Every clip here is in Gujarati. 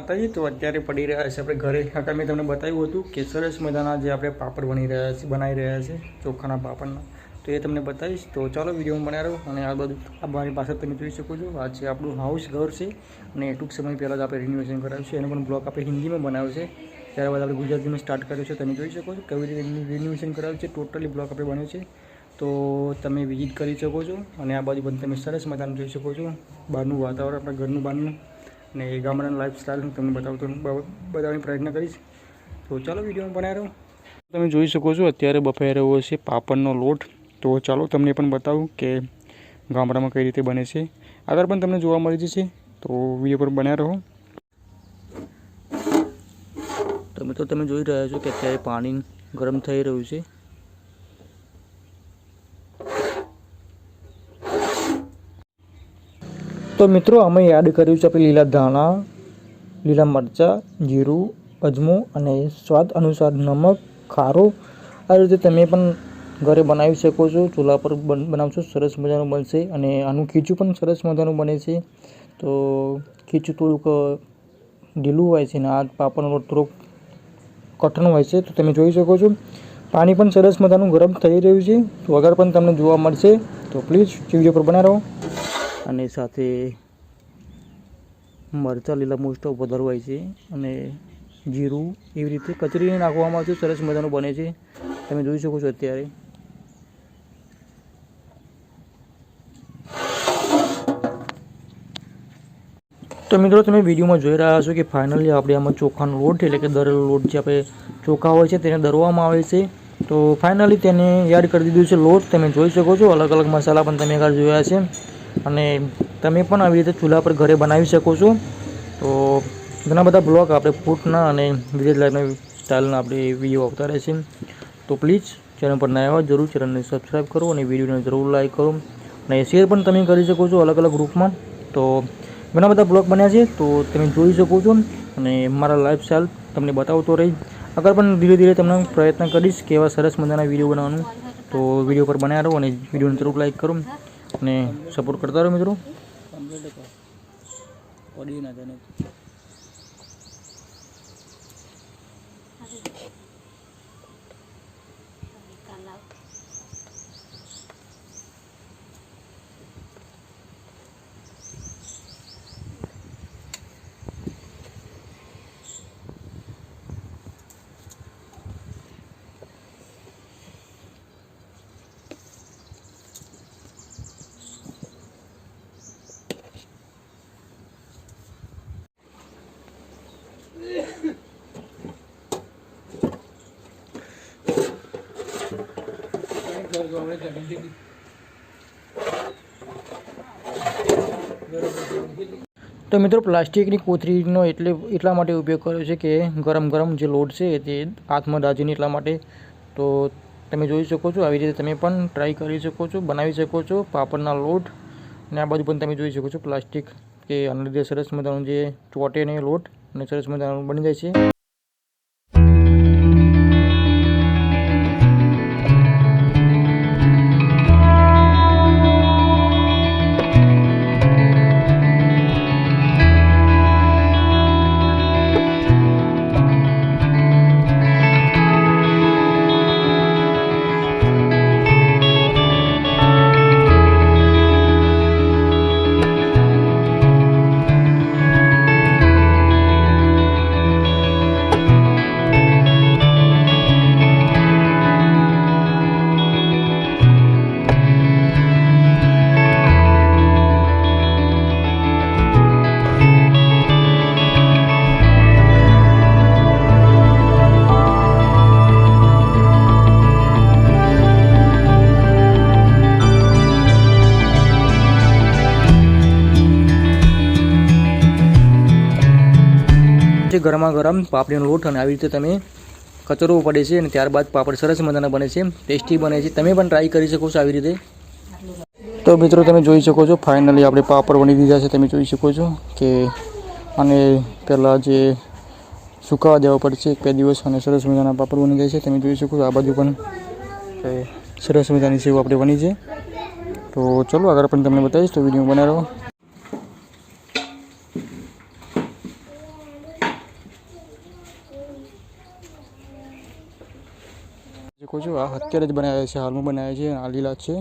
માતાજી, તો અત્યારે પડી રહ્યા છે આપણે ઘરે. આગળ મેં તમને બતાવ્યું હતું કે સરસ મજાના જે આપણે પાપડ બની રહ્યા છે બનાવી રહ્યા છે, ચોખાના પાપડના. તો એ તમને બતાવીશ. તો ચાલો વિડીયોમાં બનાવી રહ્યો અને આ બધું આ મારી પાસે તમે જોઈ શકો છો. આ છે આપણું હાઉસ ઘર છે અને ટૂંક સમય પહેલાં જ આપણે રિનોવેશન કરાવ્યું છે. એનો પણ બ્લોક આપણે હિન્દીમાં બનાવ્યો છે. ત્યારબાદ આપણે ગુજરાતીમાં સ્ટાર્ટ કર્યું છે. તમે જોઈ શકો છો કેવી રીતે રિનોવેશન કરાવ્યું છે. ટોટલી બ્લોક આપણે બન્યો છે. તો તમે વિઝિટ કરી શકો છો અને આ બાજુ પણ તમે સરસ મજાનું જોઈ શકો છો. બહારનું વાતાવરણ, આપણા ઘરનું બહારનું અને ગામડાનું લાઈફ લાઈફસ્ટાઈલ હું તમને બતાવતો બતાવવાની પ્રયત્ન કરીશ. તો ચાલો વીડિયો બનાવી રહ્યો તમે જોઈ શકો છો અત્યારે બફાઈ રહ્યો છે, પાપડનો લોટ. તો ચાલો તમને પણ બતાવું કે ગામડામાં કઈ રીતે બને છે. આગળ પણ તમને જોવા મળી જશે. તો વીડિયો પર બનાવી રહો. તમે તો તમે જોઈ રહ્યા છો કે અત્યારે પાણી ગરમ થઈ રહ્યું છે. તો મિત્રો, અમે યાદ કર્યું છે આપણે લીલા ધાણા, લીલા મરચાં, જીરું, અજમો અને સ્વાદ અનુસાર નમક, ખારો. આ રીતે તમે પણ ઘરે બનાવી શકો છો. ચૂલા પર બન- બનાવશો, સરસ મજાનું બનશે અને આનું ખીચું પણ સરસ મજાનું બને છે. તો ખીચું થોડુંક ઢીલું હોય છે અને આ પાપડનો લોટ થોડોક કઠણ હોય છે, તો તમે જોઈ શકો છો. પાણી પણ સરસ મજાનું ગરમ થઈ રહ્યું છે. તો વગર પણ તમને જોવા મળશે. તો પ્લીઝ વીડિયો પર બનાવો. અને સાથે મરચાં લીલા મોસ્ટ ઓફ વધારે હોય છે. અને જીરું એવી રીતે કચરીને નાખવામાં આવે છે સરસ મજાનું બને છે. તમે જોઈ શકો છો અત્યારે. તો મિત્રો, તમે વિડીયોમાં જોઈ રહ્યા છો કે ફાઇનલી આપણે આમાં ચોખાનો લોટ, એટલે કે દરેલો લોટ જે આપણે ચોખા હોય છે, તેને દરવામાં આવે છે. તો ફાઇનલી તેને યાદ કરી દીધું છે લોટ. તમે જોઈ શકો છો અલગ અલગ મસાલા પણ તમે આગળ જોયા છે. અને તમે પણ આવી રીતે ચૂલા પર ઘરે બનાવી શકો છો. તો ઘણા બધા બ્લોગ આપણે ફૂટના અને વિલેજ લાઈફના સ્ટાઇલના આપણે વીડિયો આવતા રહેશે તો પ્લીઝ ચેનલ પર નયા હોય જરૂર ચેનલને સબસ્ક્રાઈબ કરો અને વિડીયોને જરૂર લાઈક કરો અને શેર પણ તમે કરી શકો છો અલગ અલગ ગ્રુપમાં. તો ઘણા બધા બ્લોગ બન્યા છે, તો તમે જોઈ શકો છો અને મારા લાઈફ સ્ટાઇલ તમને બતાવતો રહી. આગળ પણ ધીરે ધીરે તમને પ્રયત્ન કરીશ કે એવા સરસ મજાના વીડિયો બનાવવાનું. તો વીડિયો પર બન્યા રહો અને વિડીયોને જરૂર લાઈક કરો. અને સપોર્ટ કરતા રહો મિત્રો. તો મિત્રો, પ્લાસ્ટિકની કોથળીનો એટલે એટલા માટે ઉપયોગ કર્યો છે કે ગરમ ગરમ જે લોટ છે તે હાથમાં દાજીને એટલા માટે. તો તમે જોઈ શકો છો, આવી રીતે તમે પણ ટ્રાય કરી શકો છો, બનાવી શકો છો પાપડના લોટ. અને આ બાજુ પણ તમે જોઈ શકો છો, પ્લાસ્ટિક કે આના લીધે સરસ મજાનું જે ચોટે ને લોટ અને સરસ મજાનું બની જાય છે. ગરમા ગરમ પાપડીનો લોટ અને આવી રીતે તમે કચરવો પડે છે અને ત્યારબાદ પાપડ સરસ મજાના બને છે, ટેસ્ટી બને છે. તમે પણ ટ્રાય કરી શકો છો આવી રીતે. તો મિત્રો તમે જોઈ શકો છો ફાઇનલી આપણે પાપડ બની દીધા છે. તમે જોઈ શકો છો કે અને પહેલાં જે સુકાવા દેવા પડશે એક બે દિવસ અને સરસ મજાના પાપડ બની જાય છે. તમે જોઈ શકો છો, આ બાજુ પણ સરસ મજાની સેવ આપણે બની છે. તો ચલો આગળ પણ તમને બતાવીશ, તો વીડિયો બનાવો શકો છો આ અત્યારે જ બનાવ્યા છે, હાલમાં બનાવ્યા છે આ લીલા છે.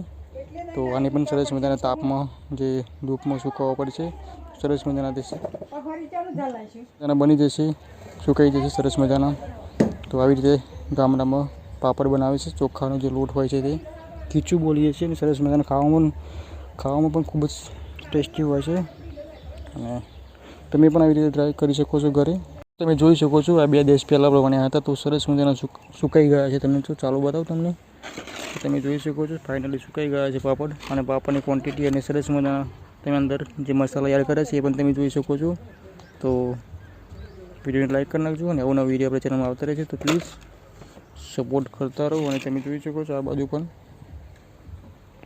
તો આને પણ સરસ મજાના તાપમાં જે ધૂપમાં સુકવવા પડશે, સરસ મજાના થશે અને બની જશે, સુકાઈ જશે સરસ મજાના. તો આવી રીતે ગામડામાં પાપડ બનાવે છે, ચોખાનો જે લોટ હોય છે તે. ખીચું બોલીએ છીએ અને સરસ મજાના ખાવામાં ખાવામાં પણ ખૂબ જ ટેસ્ટી હોય છે. અને તમે પણ આવી રીતે ટ્રાય કરી શકો છો ઘરે. તમે જોઈ શકો છો, આ બે દેશ પહેલાં આપણે બન્યા હતા. તો સરસ મજાના સુકાઈ ગયા છે. તમને તો ચાલુ બતાવું તમને. તમે જોઈ શકો છો ફાઇનલી સુકાઈ ગયા છે પાપડ. અને પાપડની ક્વોન્ટિટી અને સરસ મજાના તમે અંદર જે મસાલા યાદ કરે છે, એ પણ તમે જોઈ શકો છો. તો વિડીયોને લાઈક કરી નાખજો અને આવો નવો વીડિયો આપણે ચેનલમાં આવતા રહે છે તો પ્લીઝ સપોર્ટ કરતા રહો અને તમે જોઈ શકો છો આ બાજુ પણ.